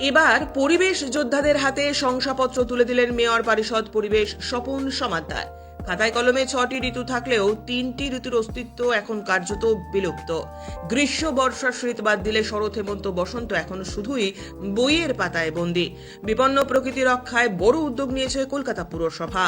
এবার পরিবেশ যোদ্ধাদের হাতে শংসাপত্র তুলে দিলেন মেয়র পরিষদ পরিবেশ স্বপন সমাদ্দার। খাতায় কলমে ছটি ঋতু থাকলেও তিনটি ঋতুর অস্তিত্ব এখন কার্যত বিলুপ্ত। গ্রীষ্ম, বর্ষা, শীত বাদ দিলে শরৎ, হেমন্ত, বসন্ত এখন শুধুই বইয়ের পাতায় বন্দি। বিপন্ন প্রকৃতি রক্ষায় বড় উদ্যোগ নিয়েছে কলকাতা পুরসভা।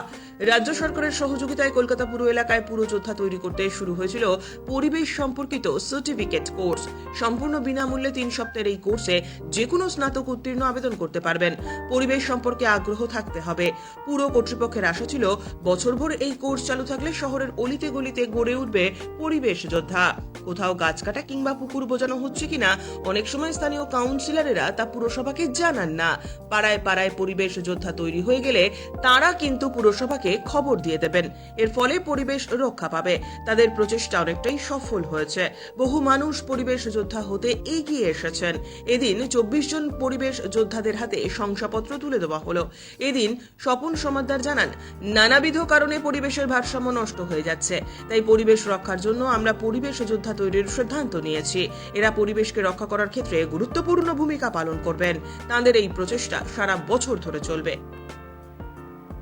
রাজ্য সরকারের সহযোগিতায় কলকাতা পুর এলাকায় পুরো যোদ্ধা তৈরি করতে শুরু হয়েছিল পরিবেশ সম্পর্কিত সার্টিফিকেট কোর্স সম্পূর্ণ বিনামূল্যে তিন সপ্তাহের এই কোর্সে যে কোনো স্নাতক উত্তীর্ণ আবেদন করতে পারবেন। পরিবেশ সম্পর্কে আগ্রহ থাকতে হবে। পুরো কর্তৃপক্ষের আশা ছিল বছরভর এই কোর্স চালু থাকলে শহরের অলিতে গলিতে গড়ে উঠবে পরিবেশ যোদ্ধা। কোথাও গাছ কাটা কিংবা পুকুর বোঝানো হচ্ছে কিনা, অনেক সময় স্থানীয় কাউন্সিলরেরা তা পুরসভাকে জানান না। পাড়ায় পাড়ায় পরিবেশ যোদ্ধা তৈরি হয়ে গেলে তারা কিন্তু পুরসভাকে খবর দিয়ে দেবেন। এর ফলে পরিবেশ রক্ষা পাবে। তাদের প্রচেষ্টা অনেকটাই সফল হয়েছে। বহু মানুষ পরিবেশ যোদ্ধা হতে এগিয়ে এসেছেন। এদিন চব্বিশ জন পরিবেশ যোদ্ধাদের হাতে শংসাপত্র তুলে দেওয়া হলো। এদিন স্বপন সমাদ্দার জানান, নানাবিধ কারণে পরিবেশের ভারসাম্য নষ্ট হয়ে যাচ্ছে। তাই পরিবেশ রক্ষার জন্য আমরা পরিবেশ যোদ্ধা তৈরির সিদ্ধান্ত নিয়েছি। এরা পরিবেশকে রক্ষা করার ক্ষেত্রে গুরুত্বপূর্ণ ভূমিকা পালন করবেন। তাদের এই প্রচেষ্টা সারা বছর ধরে চলবে।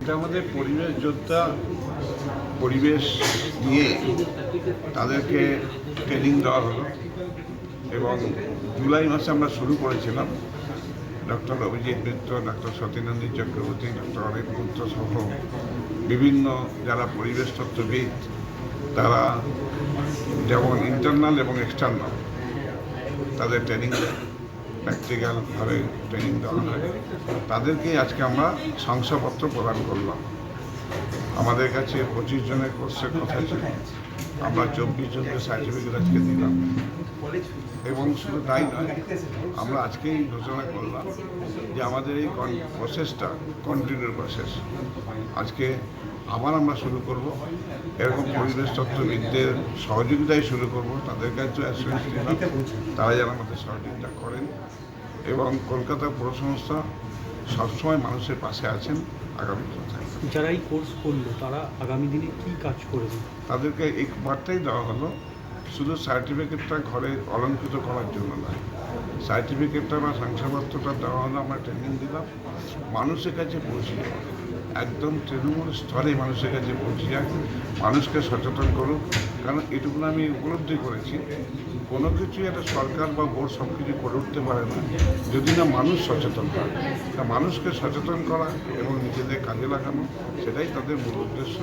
এটা আমাদের পরিবেশ যোদ্ধা পরিবেশ নিয়ে তাদেরকে ট্রেনিং দেওয়া হলো। এবং জুলাই মাসে আমরা শুরু করেছিলাম। Doctor Abhijit Mitra doctor Satinandi Chakraborty doctor অনেক মিত্র সহ বিভিন্ন যারা পরিবেশ তত্ত্ববিদ, তারা যেমন ইন্টারনাল এবং এক্সটার্নাল তাদের ট্রেনিং দেয় প্র্যাকটিক্যালভাবে ট্রেনিং দেওয়া হয়। তাদেরকে আজকে আমরা শংসাপত্র প্রদান করলাম। আমাদের কাছে পঁচিশ জনের কোর্সের কথা ছিল। আমরা চব্বিশ জনকে সার্টিফিকেট আজকে দিলাম। এবং শুধু তাই নয়, আমরা আজকেই ঘোষণা করলাম যে আমাদের এই প্রসেসটা কন্টিনিউ প্রসেস আজকে আবার আমরা শুরু করব। এরকম পরিবেশ তত্ত্ববিদদের সহযোগিতায় শুরু করব। তাদের কাছে অ্যাসুরেন্স দিলাম তারা যেন আমাদের সহযোগিতা করেন। এবং কলকাতা পৌরসংস্থা সবসময় মানুষের পাশে আছেন আগামী থাকবেন যারা এই কোর্স করল, তারা আগামী দিনে কি কাজ করবে? তাদেরকে এই বার্তাই দেওয়া হলো। শুধু সার্টিফিকেটটা ঘরে অলঙ্কৃত করার জন্য নয়। সার্টিফিকেটটা বা শংসাপত্রটা দেওয়া হলো, আমরা ট্রেনিং দিলাম। মানুষের কাছে পৌঁছে যাবে একদম তৃণমূল স্তরে মানুষের কাছে পৌঁছে যাক মানুষকে সচেতন করুক। কারণ এটুকু আমি উপলব্ধি করেছি কোনো কিছুই একটা সরকার বা বোর্ড সব কিছু করে উঠতে পারে না যদি না মানুষ সচেতন হয়। তা মানুষকে সচেতন করা এবং নিজেদের কাজে লাগানো সেটাই তাদের মূল উদ্দেশ্য।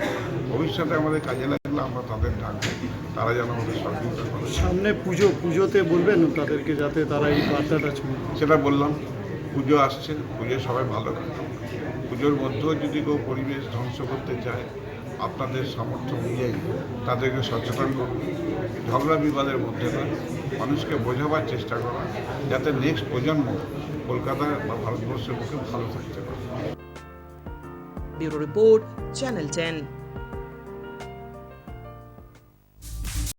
ভবিষ্যতে আমাদের কাজে লাগলে আমরা তাদের ডাকবো তারা যেন আমাদের সহযোগিতা করে। সামনে পুজো পুজোতে বলবেন তাদেরকে যাতে তারা এই বার্তাটা সেটা বললাম পুজো আসছে পুজো সবাই ভালো। পুজোর মধ্যেও যদি কেউ পরিবেশ ধ্বংস করতে চায়, আপনাদের সামর্থ্য অনুযায়ী তাদেরকে সচেতন করুন। ঝগড়া বিবাদের মধ্যে নয়, মানুষকে বোঝাবার চেষ্টা করা যাতে নেক্সট প্রজন্ম কলকাতা বা ভারতবর্ষের মুখে ভালো থাকতে পারে। Bureau report, channel